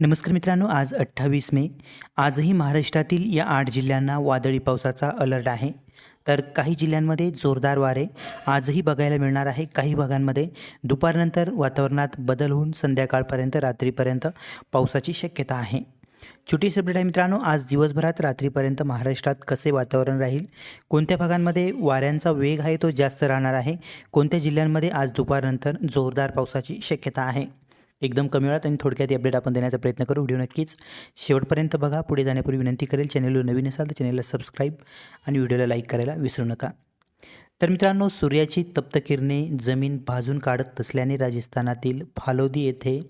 नमस्कार मित्रांनो आज अठ्ठावीस मे. आजही महाराष्ट्रातील या आठ जिल्ह्यांना वादळी पावसाचा अलर्ट आहे. तर काही जिल्ह्यांमध्ये जोरदार वारे आजही बघायला मिळणार आहे. काही भागांमध्ये दुपारनंतर वातावरणात बदल होऊन संध्याकाळपर्यंत रात्रीपर्यंत पावसाची शक्यता आहे. छोटी अपडेट आहे मित्रांनो आज दिवसभरात रात्रीपर्यंत महाराष्ट्रात कसे वातावरण राहील? कोणत्या भागांमध्ये वाऱ्यांचा वेग आहे तो जास्त राहणार आहे? कोणत्या जिल्ह्यांमध्ये आज दुपारनंतर जोरदार पावसाची शक्यता आहे? एकदम कमी वेळात आणि थोडक्यात अपडेट आपण देण्याचा प्रयत्न करू. व्हिडिओ नक्कीच शेवटपर्यंत बघा. पुढे जाण्यापूर्वी विनंती करेल चॅनलवर नवीन असाल तर चॅनलला सबस्क्राईब आणि व्हिडिओला लाईक करायला विसरू नका. तर मित्रांनो सूर्याची तप्त किरणे जमीन भाजून काढत असल्याने राजस्थानातील फालोदी येथे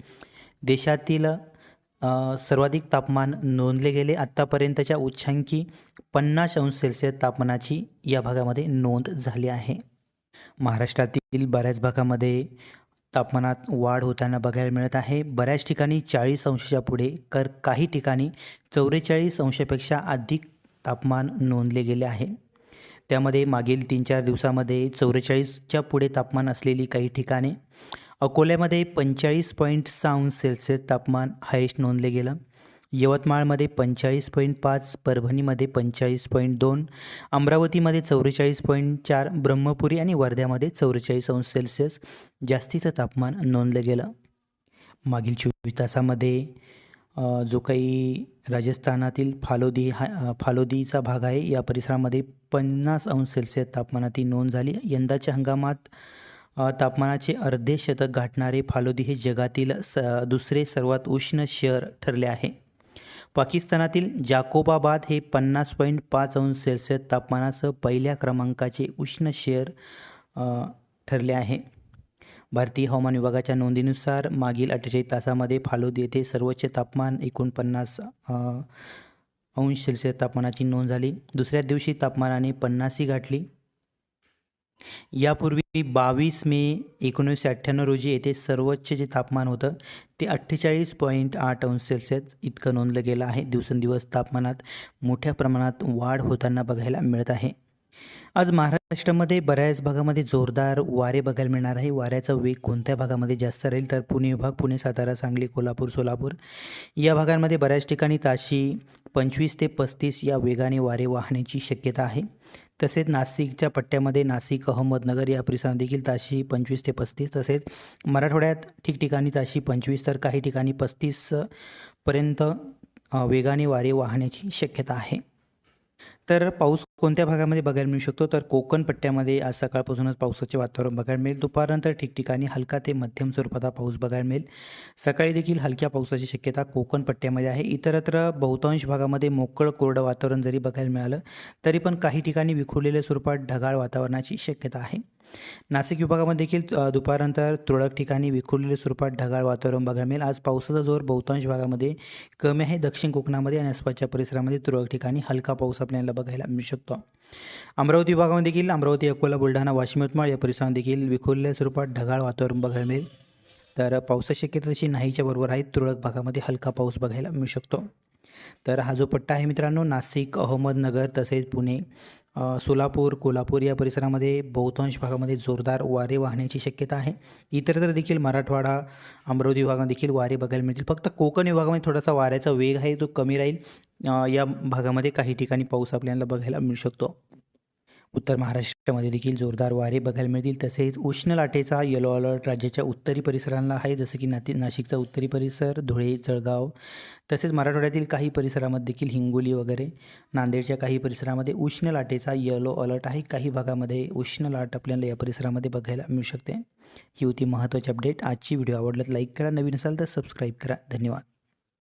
देशातील सर्वाधिक तापमान नोंदले गेले. आत्तापर्यंतच्या उच्चांकी पन्नास अंश सेल्सिअस तापमानाची या भागामध्ये नोंद झाली आहे. महाराष्ट्रातील बऱ्याच भागामध्ये तापमानात वाढ होताना बघायला मिळत आहे. बऱ्याच ठिकाणी चाळीस अंशाच्या पुढे तर काही ठिकाणी चौवेचाळीस अंशापेक्षा अधिक तापमान नोंदले गेले आहे. त्यामध्ये मागील तीन चार दिवसामध्ये चौवेचाळीसच्या पुढे तापमान असलेली काही ठिकाणे अकोल्यामध्ये पंचेचाळीस पॉईंट सहा अंश सेल्सिअस तापमान हायेस्ट नोंदले गेलं. यवतमाळमध्ये पंचेचाळीस पॉईंट पाच परभणीमध्ये पंचेचाळीस पॉईंट दोन अमरावतीमध्ये चौवेचाळीस पॉईंट चार ब्रह्मपुरी आणि वर्ध्यामध्ये चौवेचाळीस अंश सेल्सिअस जास्तीचं तापमान नोंदलं गेलं. मागील चोवीस तासामध्ये जो काही राजस्थानातील फालोदी हा फालोदीचा भाग आहे या परिसरामध्ये पन्नास अंश सेल्सिअस तापमानाची नोंद झाली. यंदाच्या हंगामात तापमानाचे अर्धे शतक गाठणारे फालोदी हे जगातील स दुसरे सर्वात उष्ण शहर ठरले आहे. पाकिस्तानातील जाकोबाबाद हे पन्नास पॉईंट पाच अंश सेल्सिअस तापमानासह पहिल्या क्रमांकाचे उष्ण शहर ठरले आहे. भारतीय हवामान विभागाच्या नोंदीनुसार मागील अठ्ठेचाळीस तासामध्ये फालोद येथे सर्वोच्च तापमान एकोणपन्नास अंश सेल्सिअस तापमानाची नोंद झाली. दुसऱ्या दिवशी तापमानाने पन्नासी गाठली. यापूर्वी बावीस मे एकोणीसशे अठ्ठ्याण्णव रोजी येथे सर्वोच्च जे तापमान होतं ते अठ्ठेचाळीस पॉईंट आठ अंश सेल्सिअस इतकं नोंदलं गेलं आहे. दिवसेंदिवस तापमानात मोठ्या प्रमाणात वाढ होताना बघायला मिळत आहे. आज महाराष्ट्रामध्ये बऱ्याच भागामध्ये जोरदार वारे बघायला मिळणार आहे. वाऱ्याचा वेग कोणत्या भागामध्ये जास्त राहील? तर पुणे विभाग पुणे सातारा सांगली कोल्हापूर सोलापूर. या भागांमध्ये बऱ्याच ठिकाणी ताशी पंचवीस ते पस्तीस या वेगाने वारे वाहण्याची शक्यता आहे. तसेच नाशिकच्या पट्ट्यामध्ये नाशिक अहमदनगर या परिसरात देखील ताशी पंचवीस ते पस्तीस. तसेच मराठवाड्यात ठिकठिकाणी ताशी पंचवीस तर काही ठिकाणी पस्तीस पर्यंत वेगाने वारे वाहण्याची शक्यता आहे. तर पाऊस कोणत्या भागामध्ये बघायला मिळू शकतो? तर कोकण पट्ट्यामध्ये आज सकाळपासूनच पावसाचे वातावरण बघायला मिळेल. दुपारनंतर ठिकठिकाणी हलका ते मध्यम स्वरूपाचा पाऊस बघायला मिळेल. सकाळी देखील हलक्या पावसाची शक्यता कोकण पट्ट्यामध्ये आहे. इतरत्र बहुतांश भागामध्ये मोकळं कोरडं वातावरण जरी बघायला मिळालं तरी पण काही ठिकाणी विखुरलेल्या स्वरूपात ढगाळ वातावरणाची शक्यता आहे. नाशिक विभागामध्ये देखील दुपारनंतर तुरळक ठिकाणी विखुरलेल्या स्वरूपात ढगाळ वातावरण बघायला मिळेल. आज पावसाचा जोर बहुतांश भागामध्ये कमी आहे. दक्षिण कोकणामध्ये आणि आसपासच्या परिसरामध्ये तुरळक ठिकाणी हलका पाऊस आपल्याला बघायला मिळू शकतो. अमरावती विभागामध्ये देखील अमरावती अकोला बुलढाणा वाशिम यवतमाळ या परिसरात देखील विखुरलेल्या स्वरूपात ढगाळ वातावरण बघायला मिळेल. तर पावसाची शक्यता तशी नाहीच्या बरोबर आहे. तुरळक भागामध्ये हलका पाऊस बघायला मिळू शकतो. तर हा जो पट्टा आहे मित्रांनो नाशिक अहमदनगर तसेच पुणे सोलापूर कोल्हापूर या परिसरामध्ये बहुतांश भागामध्ये जोरदार वारे वाहण्याची शक्यता आहे. इतरत्र देखील मराठवाडा अमरावती विभागात देखील वारे बघायला मिळतील. फक्त कोकण विभागामध्ये थोडासा वाऱ्याचा वेग आहे तो कमी राहील. या भागामध्ये काही ठिकाणी पाऊस आपल्याला बघायला मिळू शकतो. उत्तर महाराष्ट्रामध्ये देखील जोरदार वारे बघायला मिळतील. तसेच उष्ण लाटेचा येलो अलर्ट राज्याच्या उत्तरी परिसरांना आहे जसं की नाती नाशिकचा उत्तरी परिसर धुळे जळगाव. तसेच मराठवाड्यातील काही परिसरामध्ये देखील हिंगोली वगैरे नांदेडच्या काही परिसरामध्ये उष्ण लाटेचा येलो अलर्ट आहे. काही भागामध्ये उष्ण लाट आपल्याला या परिसरामध्ये बघायला मिळू शकते. ही होती महत्त्वाची अपडेट आजची व्हिडिओ आवडल्यात लाईक करा. नवीन असाल तर सबस्क्राईब करा. धन्यवाद.